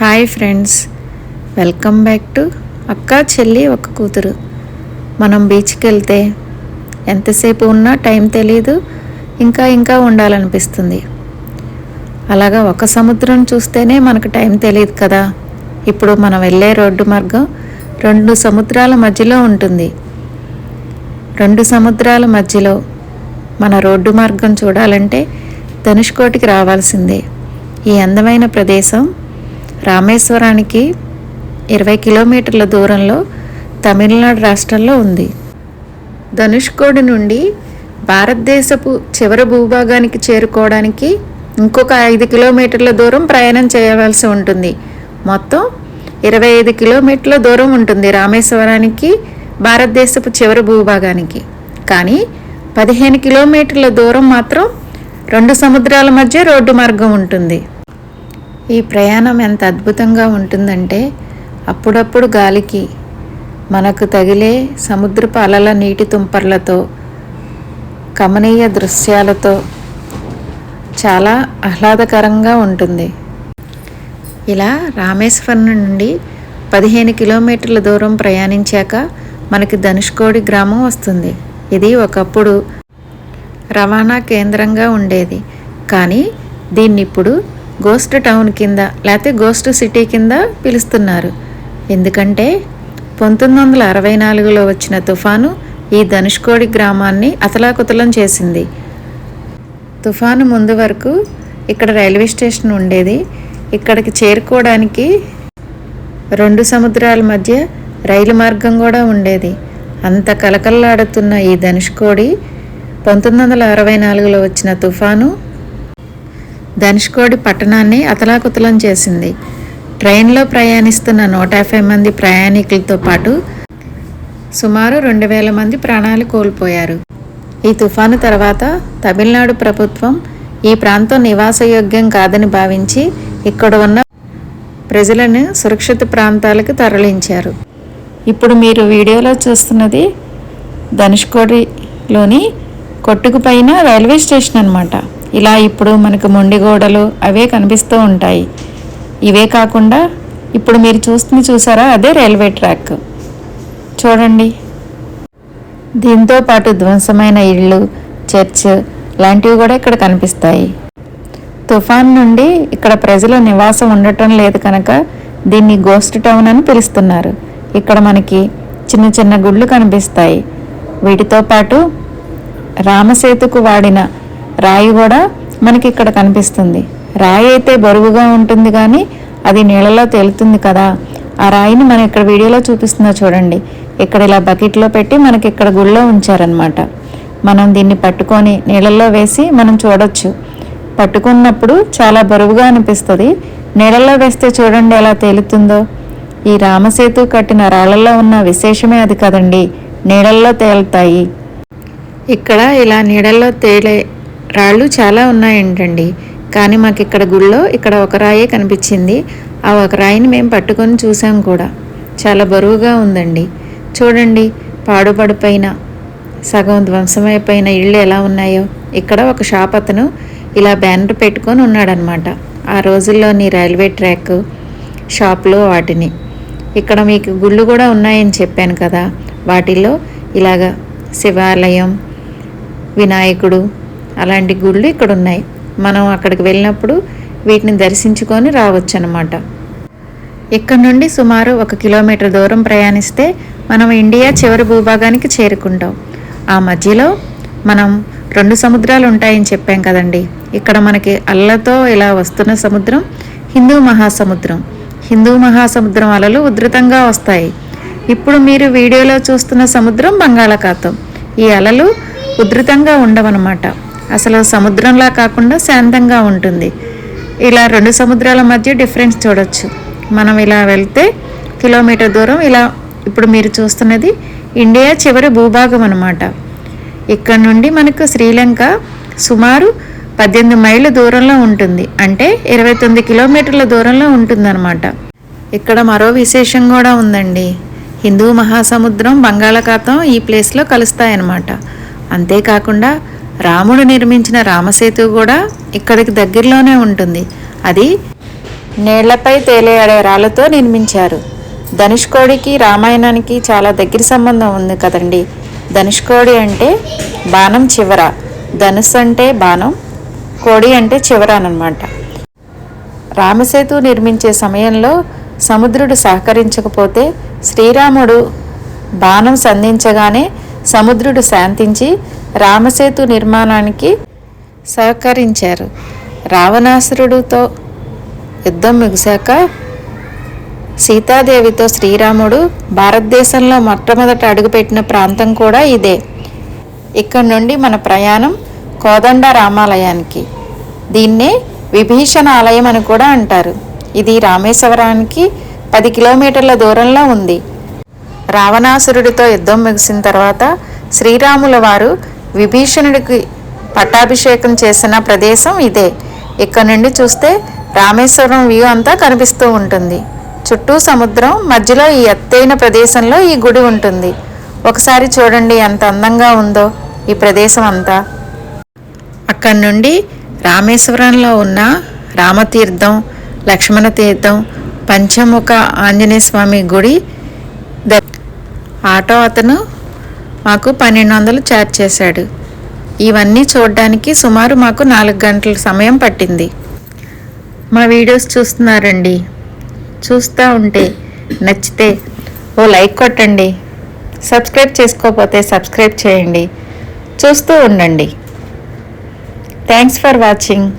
Hi friends welcome back to అక్క చెల్లి ఒక కూతురు. మనం బీచ్కి వెళ్తే ఎంతసేపు ఉన్నా టైం తెలియదు ఇంకా ఇంకా ఉండాలనిపిస్తుంది. అలాగా ఒక సముద్రం చూస్తేనే మనకు టైం తెలియదు కదా. ఇప్పుడు మనం వెళ్ళే రోడ్డు మార్గం రెండు సముద్రాల మధ్యలో ఉంటుంది. రెండు సముద్రాల మధ్యలో మన రోడ్డు మార్గం చూడాలంటే ధనుష్కోటికి రావాల్సిందే. ఈ అందమైన ప్రదేశం రామేశ్వరానికి ఇరవై కిలోమీటర్ల దూరంలో తమిళనాడు రాష్ట్రంలో ఉంది. ధనుష్కోడి నుండి భారతదేశపు చివరి భూభాగానికి చేరుకోవడానికి ఇంకొక ఐదు కిలోమీటర్ల దూరం ప్రయాణం చేయవలసి ఉంటుంది. మొత్తం ఇరవై ఐదు కిలోమీటర్ల దూరం ఉంటుంది రామేశ్వరానికి భారతదేశపు చివరి భూభాగానికి. కానీ పదిహేను కిలోమీటర్ల దూరం మాత్రం రెండు సముద్రాల మధ్య రోడ్డు మార్గం ఉంటుంది. ఈ ప్రయాణం ఎంత అద్భుతంగా ఉంటుందంటే అప్పుడప్పుడు గాలికి మనకు తగిలే సముద్రపు అలల నీటి తుంపర్లతో కమనీయ దృశ్యాలతో చాలా ఆహ్లాదకరంగా ఉంటుంది. ఇలా రామేశ్వరం నుండి పదిహేను కిలోమీటర్ల దూరం ప్రయాణించాక మనకి ధనుష్కోడి గ్రామం వస్తుంది. ఇది ఒకప్పుడు రవాణా కేంద్రంగా ఉండేది. కానీ దీన్ని ఇప్పుడు గోస్ట్ టౌన్ కింద లేకపోతే గోస్ట్ సిటీ కింద పిలుస్తున్నారు. ఎందుకంటే పంతొమ్మిది వందల అరవై నాలుగులో వచ్చిన తుఫాను ఈ ధనుష్కోడి గ్రామాన్ని అతలాకుతలం చేసింది. తుఫాను ముందు వరకు ఇక్కడ రైల్వే స్టేషన్ ఉండేది. ఇక్కడికి చేరుకోవడానికి రెండు సముద్రాల మధ్య రైలు మార్గం కూడా ఉండేది. అంత కలకల్లాడుతున్న ఈ ధనుష్కోడి పంతొమ్మిది వందల అరవై నాలుగులో వచ్చిన తుఫాను ధనుష్కోడి పట్టణాన్ని అతలాకుతలం చేసింది. ట్రైన్లో ప్రయాణిస్తున్న నూట యాభై మంది ప్రయాణికులతో పాటు సుమారు రెండు వేల మంది ప్రాణాలు కోల్పోయారు. ఈ తుఫాను తర్వాత తమిళనాడు ప్రభుత్వం ఈ ప్రాంతం నివాసయోగ్యం కాదని భావించి ఇక్కడ ఉన్న ప్రజలను సురక్షిత ప్రాంతాలకు తరలించారు. ఇప్పుడు మీరు వీడియోలో చూస్తున్నది ధనుష్కోడిలోని కొట్టుకు పైన రైల్వే స్టేషన్ అనమాట ఇలా ఇప్పుడు మనకు మొండిగోడలు అవే కనిపిస్తూ ఉంటాయి. ఇవే కాకుండా ఇప్పుడు మీరు చూస్తుంది చూసారా? అదే రైల్వే ట్రాక్. చూడండి. దీంతో పాటు ధ్వంసమైన ఇళ్ళు చర్చ్ లాంటివి కూడా ఇక్కడ కనిపిస్తాయి. తుఫాన్ నుండి ఇక్కడ ప్రజలు నివాసం ఉండటం లేదు కనుక దీన్ని గోస్ట్ టౌన్ అని పిలుస్తున్నారు. ఇక్కడ మనకి చిన్న చిన్న గుళ్ళు కనిపిస్తాయి. వీటితో పాటు రామసేతుకు వాడిన రాయి కూడా మనకి ఇక్కడ కనిపిస్తుంది. రాయి అయితే బరువుగా ఉంటుంది కానీ అది నీళ్ళలో తేలుతుంది కదా. ఆ రాయిని మనం ఇక్కడ వీడియోలో చూపిస్తుందో చూడండి. ఇక్కడ ఇలా బకెట్లో పెట్టి మనకి ఇక్కడ గుళ్ళో ఉంచారనమాట మనం దీన్ని పట్టుకొని నీళ్ళల్లో వేసి మనం చూడొచ్చు. పట్టుకున్నప్పుడు చాలా బరువుగా అనిపిస్తుంది. నీళ్ళల్లో వేస్తే చూడండి ఎలా తేలుతుందో. ఈ రామసేతు కట్టిన రాళ్ళలో ఉన్న విశేషమే అది కదండి. నీళ్ళల్లో తేలుతాయి. ఇక్కడ ఇలా నీడల్లో తేలే రాళ్ళు చాలా ఉన్నాయంటండి. కానీ మాకు ఇక్కడ గుళ్ళో ఇక్కడ ఒక రాయే కనిపించింది. ఆ ఒక రాయిని మేము పట్టుకొని చూసాం కూడా. చాలా బరువుగా ఉందండి. చూడండి పాడుపడిపోయిన సగం ధ్వంసమైపోయిన ఇళ్ళు ఎలా ఉన్నాయో. ఇక్కడ ఒక షాప్ అతను ఇలా బ్యానర్ పెట్టుకొని ఉన్నాడనమాట. ఆ రోజుల్లోని రైల్వే ట్రాక్ షాప్లో వాటిని. ఇక్కడ మీకు గుళ్ళు కూడా ఉన్నాయని చెప్పాను కదా. వాటిల్లో ఇలాగ శివాలయం వినాయకుడు అలాంటి గుళ్ళు ఇక్కడ ఉన్నాయి మనం అక్కడికి వెళ్ళినప్పుడు వీటిని దర్శించుకొని రావచ్చు అనమాట ఇక్కడ నుండి సుమారు ఒక కిలోమీటర్ దూరం ప్రయాణిస్తే మనం ఇండియా చివరి భూభాగానికి చేరుకుంటాం. ఆ మధ్యలో మనం రెండు సముద్రాలు ఉంటాయని చెప్పాం కదండి. ఇక్కడ మనకి అల్లతో ఇలా వస్తున్న సముద్రం హిందూ మహాసముద్రం. హిందూ మహాసముద్రం అలలు ఉధృతంగా వస్తాయి. ఇప్పుడు మీరు వీడియోలో చూస్తున్న సముద్రం బంగాళాఖాతం. ఈ అలలు ఉధృతంగా ఉండవన్నమాట. అసలు సముద్రంలా కాకుండా శాంతంగా ఉంటుంది. ఇలా రెండు సముద్రాల మధ్య డిఫరెన్స్ చూడొచ్చు. మనం ఇలా వెళ్తే కిలోమీటర్ దూరం ఇలా ఇప్పుడు మీరు చూస్తున్నది ఇండియా చివరి భూభాగం అనమాట ఇక్కడ నుండి మనకు శ్రీలంక సుమారు పద్దెనిమిది మైళ్ళ దూరంలో ఉంటుంది. అంటే ఇరవై తొమ్మిది కిలోమీటర్ల దూరంలో ఉంటుందన్నమాట. ఇక్కడ మరో విశేషం కూడా ఉందండి. హిందూ మహాసముద్రం బంగాళాఖాతం ఈ ప్లేస్లో కలుస్తాయన్నమాట. అంతేకాకుండా రాముడు నిర్మించిన రామసేతు కూడా ఇక్కడికి దగ్గరలోనే ఉంటుంది. అది నీళ్ళపై తేలియాడే రాళ్ళతో నిర్మించారు. ధనుష్కోడికి రామాయణానికి చాలా దగ్గర సంబంధం ఉంది కదండి. ధనుష్కోడి అంటే బాణం చివర ధనుస్సు అంటే బాణం కోడి అంటే చివర అనమాట రామసేతు నిర్మించే సమయంలో సముద్రుడు సహకరించకపోతే శ్రీరాముడు బాణం సంధించగానే సముద్రుడు శాంతించి రామసేతు నిర్మాణానికి సహకరించారు. రావణాసురుడితో యుద్ధం ముగిశాక సీతాదేవితో శ్రీరాముడు భారతదేశంలో మొట్టమొదట అడుగుపెట్టిన ప్రాంతం కూడా ఇదే. ఇక్కడ నుండి మన ప్రయాణం కోదండ రామాలయానికి. దీన్నే విభీషణ ఆలయం అని కూడా అంటారు. ఇది రామేశ్వరానికి పది కిలోమీటర్ల దూరంలో ఉంది. రావణాసురుడితో యుద్ధం ముగిసిన తర్వాత శ్రీరాముల వారు విభీషణుడికి పట్టాభిషేకం చేసిన ప్రదేశం ఇదే. ఇక్కడ నుండి చూస్తే రామేశ్వరం వ్యూ అంతా కనిపిస్తూ ఉంటుంది. చుట్టూ సముద్రం మధ్యలో ఈ ఎత్తైన ప్రదేశంలో ఈ గుడి ఉంటుంది. ఒకసారి చూడండి ఎంత అందంగా ఉందో ఈ ప్రదేశం అంతా. అక్కడి నుండి రామేశ్వరంలో ఉన్న రామతీర్థం లక్ష్మణ తీర్థం పంచముఖ ఆంజనేయ స్వామి గుడి ఆటో అతను మాకు పన్నెండు వందలు ఛార్జ్ చేశాడు. ఇవన్నీ చూడడానికి సుమారు మాకు నాలుగు గంటల సమయం పట్టింది. మా వీడియోస్ చూస్తున్నారండి. చూస్తూ ఉంటే నచ్చితే ఓ లైక్ కొట్టండి. సబ్స్క్రైబ్ చేసుకోకపోతే సబ్స్క్రైబ్ చేయండి. చూస్తూ ఉండండి. Thanks for watching.